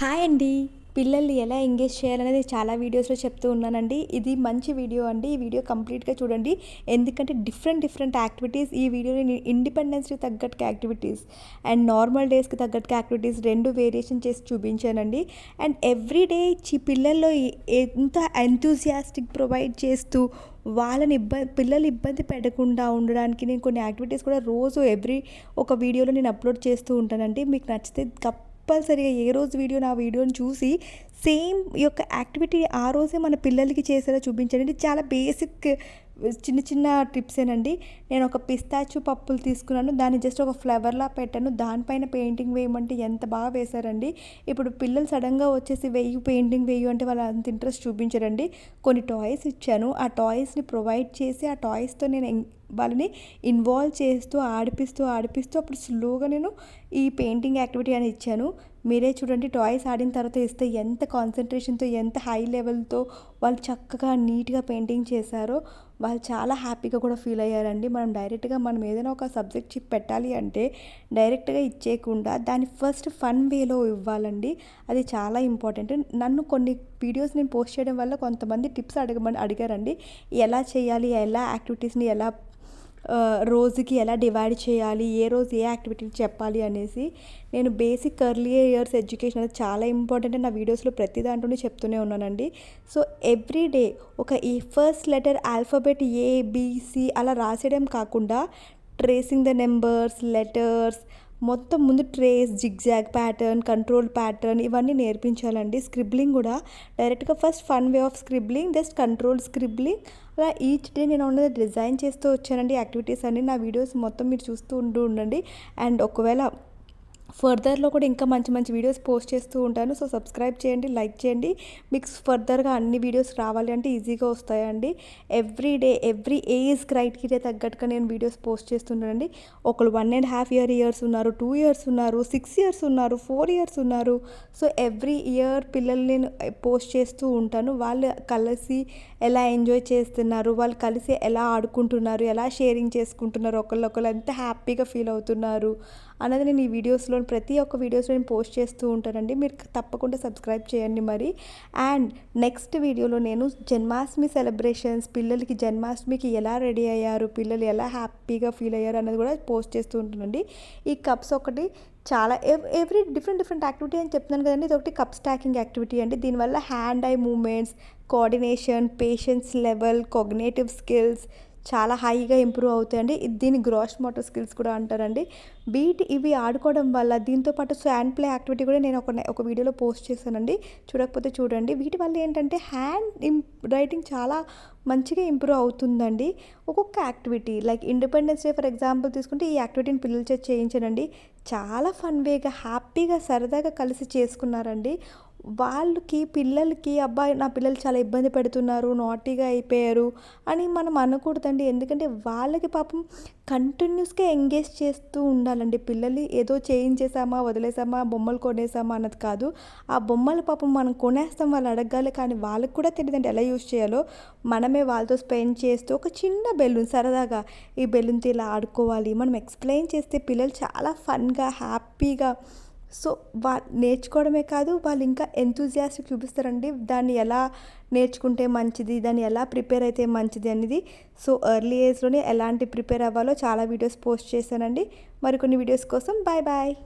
Hi అండి. పిల్లల్ని ఎలా ఎంగేజ్ చేయాలనేది చాలా వీడియోస్లో చెప్తూ ఉన్నానండి. ఇది మంచి వీడియో అండి. ఈ వీడియో కంప్లీట్గా చూడండి. ఎందుకంటే డిఫరెంట్ డిఫరెంట్ యాక్టివిటీస్ ఈ వీడియోని ఇండిపెండెన్స్కి తగ్గట్టు యాక్టివిటీస్ అండ్ నార్మల్ డేస్కి తగ్గట్టు యాక్టివిటీస్ రెండు వేరియేషన్ చేసి చూపించానండి. అండ్ ఎవ్రీ డే చి పిల్లల్లో ఎంత ఎంతూజియాస్టిక్ ప్రొవైడ్ చేస్తూ వాళ్ళని ఇబ్బంది పిల్లలు ఇబ్బంది పెట్టకుండా ఉండడానికి నేను కొన్ని యాక్టివిటీస్ కూడా రోజు ఎవ్రీ ఒక వీడియోలో నేను అప్లోడ్ చేస్తూ ఉంటానండి. మీకు నచ్చితే కప్ కంపల్సరీగా ఏ రోజు వీడియో నా వీడియోని చూసి సేమ్ ఈ యొక్క యాక్టివిటీ ఆ రోజే మన పిల్లలకి చేసేలా చూపించండి. చాలా బేసిక్ చిన్న చిన్న టిప్సేనండి నేను ఒక పిస్తాచు పప్పులు తీసుకున్నాను. దాన్ని జస్ట్ ఒక ఫ్లవర్లా పెట్టాను. దానిపైన పెయింటింగ్ వేయమంటే ఎంత బాగా వేశారండి. ఇప్పుడు పిల్లలు సడన్గా వచ్చేసి వెయ్యి పెయింటింగ్ వేయు అంటే వాళ్ళు అంత ఇంట్రెస్ట్ చూపించారండి. కొన్ని టాయ్స్ ఇచ్చాను. ఆ టాయ్స్ని ప్రొవైడ్ చేసి ఆ టాయ్స్తో నేను వాళ్ళని ఇన్వాల్వ్ చేస్తూ ఆడిపిస్తూ ఆడిపిస్తూ అప్పుడు స్లోగా నేను ఈ పెయింటింగ్ యాక్టివిటీ అని ఇచ్చాను. మీరే చూడండి టాయ్స్ ఆడిన తర్వాత ఇస్తే ఎంత కాన్సన్ట్రేషన్తో ఎంత హై లెవెల్తో వాళ్ళు చక్కగా నీట్గా పెయింటింగ్ చేశారో వాళ్ళు చాలా హ్యాపీగా కూడా ఫీల్ అయ్యారండి. మనం డైరెక్ట్గా మనం ఏదైనా ఒక సబ్జెక్ట్ చిప్ పెట్టాలి అంటే డైరెక్ట్గా ఇచ్చేయకుండా దాన్ని ఫస్ట్ ఫన్ వేలో ఇవ్వాలండి. అది చాలా ఇంపార్టెంట్ నన్ను కొన్ని వీడియోస్ నేను పోస్ట్ చేయడం వల్ల కొంతమంది టిప్స్ అడగమని అడిగారండి. ఎలా చేయాలి ఎలా యాక్టివిటీస్ని ఎలా రోజుకి ఎలా డివైడ్ చేయాలి ఏ రోజు ఏ యాక్టివిటీ చెప్పాలి అనేసి నేను బేసిక్ ఎర్లీ ఇయర్స్ ఎడ్యుకేషన్ అనేది చాలా ఇంపార్టెంట్ నా వీడియోస్లో ప్రతి దాంట్లోనే చెప్తూనే ఉన్నానండి. సో ఎవ్రీ డే ఒక ఈ ఫస్ట్ లెటర్ ఆల్ఫాబెట్ ఏ అలా రాసేయడం కాకుండా ట్రేసింగ్ ద నెంబర్స్ లెటర్స్ మొత్తం ముందు trace zigzag pattern control pattern ఇవన్నీ నేర్పించాలండి. స్క్రిబ్లింగ్ కూడా డైరెక్ట్గా first fun way of scribbling just control scribbling అలా ఈచ్ డే నేను ఉన్నది డిజైన్ చేస్తూ వచ్చానండి. యాక్టివిటీస్ అన్ని నా వీడియోస్ మొత్తం మీరు చూస్తూ ఉంటూ ఉండండి. అండ్ ఒకవేళ ఫర్దర్లో కూడా ఇంకా మంచి మంచి వీడియోస్ పోస్ట్ చేస్తూ ఉంటాను. సో సబ్స్క్రైబ్ చేయండి లైక్ చేయండి. మీకు ఫర్దర్గా అన్ని వీడియోస్ రావాలి అంటే ఈజీగా వస్తాయండి. Every day every age criteria తగ్గట్టుగా నేను వీడియోస్ పోస్ట్ చేస్తుంటానండి ఒకరు one and half year years ఉన్నారు టూ ఇయర్స్ ఉన్నారు సిక్స్ ఇయర్స్ ఉన్నారు ఫోర్ ఇయర్స్ ఉన్నారు. సో ఎవ్రీ ఇయర్ పిల్లల్ని నేను పోస్ట్ చేస్తూ ఉంటాను. వాళ్ళు కలిసి ఎలా ఎంజాయ్ చేస్తున్నారు వాళ్ళు కలిసి ఎలా ఆడుకుంటున్నారు ఎలా షేరింగ్ చేసుకుంటున్నారు ఒకళ్ళొకళ్ళు ఎంత హ్యాపీగా ఫీల్ అవుతున్నారు అన్నది నేను ఈ వీడియోస్లో ప్రతి ఒక్క వీడియోస్లో నేను పోస్ట్ చేస్తూ ఉంటానండి. మీరు తప్పకుండా సబ్స్క్రైబ్ చేయండి మరి. అండ్ నెక్స్ట్ వీడియోలో నేను జన్మాష్టమి సెలబ్రేషన్స్ పిల్లలకి జన్మాష్టమికి ఎలా రెడీ అయ్యారు పిల్లలు ఎలా హ్యాపీగా ఫీల్ అయ్యారు అన్నది కూడా పోస్ట్ చేస్తూ ఉంటానండి. ఈ కప్స్ ఒకటి చాలా ఎవ్రీ డిఫరెంట్ డిఫరెంట్ యాక్టివిటీ అని చెప్తున్నాను కదండి. ఇది ఒకటి కప్ స్టాకింగ్ యాక్టివిటీ అండి. దీనివల్ల hand eye movements coordination patience level cognitive skills చాలా హైగా ఇంప్రూవ్ అవుతాయండి. దీని గ్రాస్ మోటార్ స్కిల్స్ కూడా అంటారండి. బీట్ ఇవి ఆడుకోవడం వల్ల దీంతో పాటు ప్లే యాక్టివిటీ కూడా నేను ఒక ఒక వీడియోలో పోస్ట్ చేశానండి. చూడకపోతే చూడండి. వీటి వల్ల ఏంటంటే హ్యాండ్ రైటింగ్ చాలా మంచిగా ఇంప్రూవ్ అవుతుందండి. ఒక్కొక్క activity like independence day for example తీసుకుంటే ఈ యాక్టివిటీని పిల్లల చేత చేయించానండి చాలా ఫన్ వేగా హ్యాపీగా సరదాగా కలిసి చేసుకున్నారండి. వాళ్ళకి పిల్లలకి అబ్బాయి నా పిల్లలు చాలా ఇబ్బంది పెడుతున్నారు నాటీగా అయిపోయారు అని మనం అనకూడదండి. ఎందుకంటే వాళ్ళకి పాపం కంటిన్యూస్గా ఎంగేజ్ చేస్తూ ఉండాలండి. పిల్లలు ఏదో చేయించేసామా వదిలేసామా బొమ్మలు కొనేసామా అన్నది కాదు. ఆ బొమ్మలు పాపం మనం కొనేస్తాం వాళ్ళు అడగాలి. కానీ వాళ్ళకి కూడా తెలియదండి ఎలా యూజ్ చేయాలో. మనమే వాళ్ళతో స్పెండ్ చేస్తూ ఒక చిన్న బెలూన్ సరదాగా ఈ బెలూన్తో ఇలా ఆడుకోవాలి. మనం ఎక్స్ప్లెయిన్ చేస్తే పిల్లలు చాలా ఫన్గా హ్యాపీగా సో వా నేర్చుకోవడమే కాదు వాళ్ళు ఇంకా ఎంతూజియాస్ చూపిస్తారండి దాన్ని ఎలా నేర్చుకుంటే మంచిది దాన్ని ఎలా ప్రిపేర్ అయితే మంచిది అనేది. సో ఎర్లీ ఏజ్లోనే ఎలాంటి ప్రిపేర్ అవ్వాలో చాలా వీడియోస్ పోస్ట్ చేశానండి. మరికొన్ని వీడియోస్ కోసం బాయ్ బాయ్